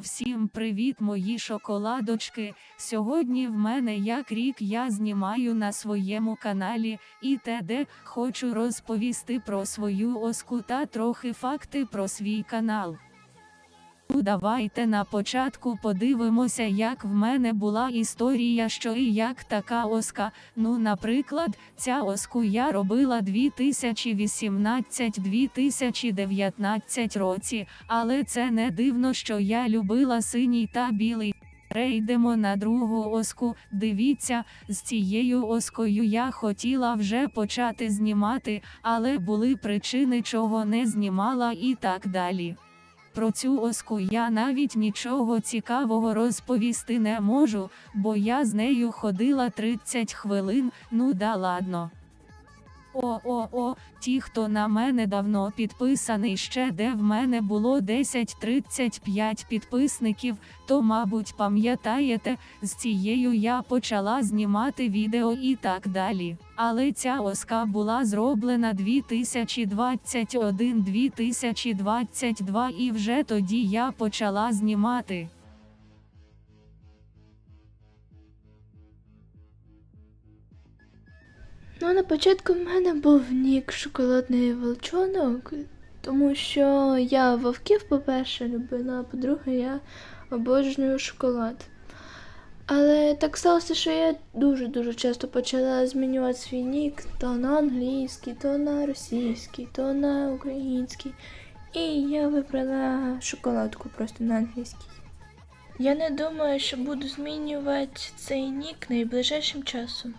Всім привіт, мої шоколадочки. Сьогодні в мене як рік я знімаю на своєму каналі і т.д. хочу розповісти про свою оску та трохи факти про свій канал. Ну, давайте на початку подивимося, як в мене була історія, що і як така оска. Ну, наприклад, ця оску я робила 2018-2019 році, але це не дивно, що я любила синій та білий. Перейдемо на другу оску. Дивіться, з цією оскою я хотіла вже почати знімати, але були причини, чого не знімала і так далі. Про цю оску я навіть нічого цікавого розповісти не можу, бо я з нею ходила 30 хвилин, ну да ладно. О-о-о, ті, хто на мене давно підписаний ще де в мене було 10-35 підписників, то, мабуть, пам'ятаєте, з цією я почала знімати відео і так далі. Але ця оска була зроблена 2021-2022 і вже тоді я почала знімати. Ну, на початку в мене був нік шоколадний волчонок, тому що я вовків, по-перше, любила, а по-друге, я обожнюю шоколад. Але так сталося, що я дуже-дуже часто почала змінювати свій нік то на англійський, то на російський, то на український. І я вибрала шоколадку просто на англійський. Я не думаю, що буду змінювати цей нік найближчим часом.